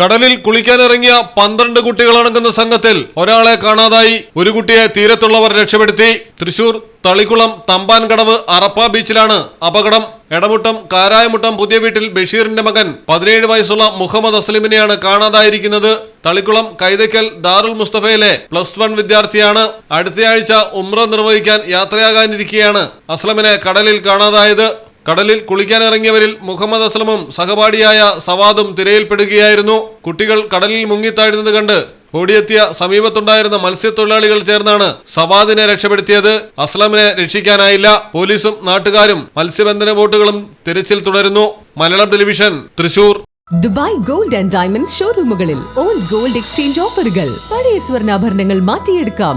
കടലിൽ കുളിക്കാനിറങ്ങിയ പന്ത്രണ്ട് കുട്ടികളടങ്ങുന്ന സംഘത്തിൽ ഒരാളെ കാണാതായി. ഒരു കുട്ടിയെ തീരത്തുള്ളവർ രക്ഷപ്പെടുത്തി. തൃശൂർ തളിക്കുളം തമ്പാൻകടവ് അറപ്പ ബീച്ചിലാണ് അപകടം. എടമുട്ടം കാരായമുട്ടം പുതിയ വീട്ടിൽ ബഷീറിന്റെ മകൻ പതിനേഴ് വയസ്സുള്ള മുഹമ്മദ് അസ്ലിമിനെയാണ് കാണാതായിരിക്കുന്നത്. തളിക്കുളം കൈതയ്ക്കൽ ദാറുൽ മുസ്തഫയിലെ പ്ലസ് വൺ വിദ്യാർത്ഥിയാണ്. അടുത്തയാഴ്ച ഉമ്ര നിർവഹിക്കാൻ യാത്രയാകാനിരിക്കെയാണ് അസ്ലമിനെ കടലിൽ കാണാതായത്. കടലിൽ കുളിക്കാനിറങ്ങിയവരിൽ മുഹമ്മദ് അസ്ലമും സഹപാഠിയായ സവാദും തിരയിൽപ്പെടുകയായിരുന്നു. കുട്ടികൾ കടലിൽ മുങ്ങിത്താഴുന്നത് കണ്ട് ഓടിയെത്തിയ സമീപത്തുണ്ടായിരുന്ന മത്സ്യത്തൊഴിലാളികൾ ചേർന്നാണ് സവാദിനെ രക്ഷപ്പെടുത്തിയത്. അസ്ലമിനെ രക്ഷിക്കാനായില്ല. പോലീസും നാട്ടുകാരും മത്സ്യബന്ധന ബോട്ടുകളും തിരച്ചിൽ തുടരുന്നു. Malayalam television Thrissur. Dubai gold and diamond ഷോറൂമുകളിൽ old gold exchange ഓഫറുകൾ. പഴയ സ്വർണാഭരണങ്ങൾ മാറ്റിയെടുക്കാം.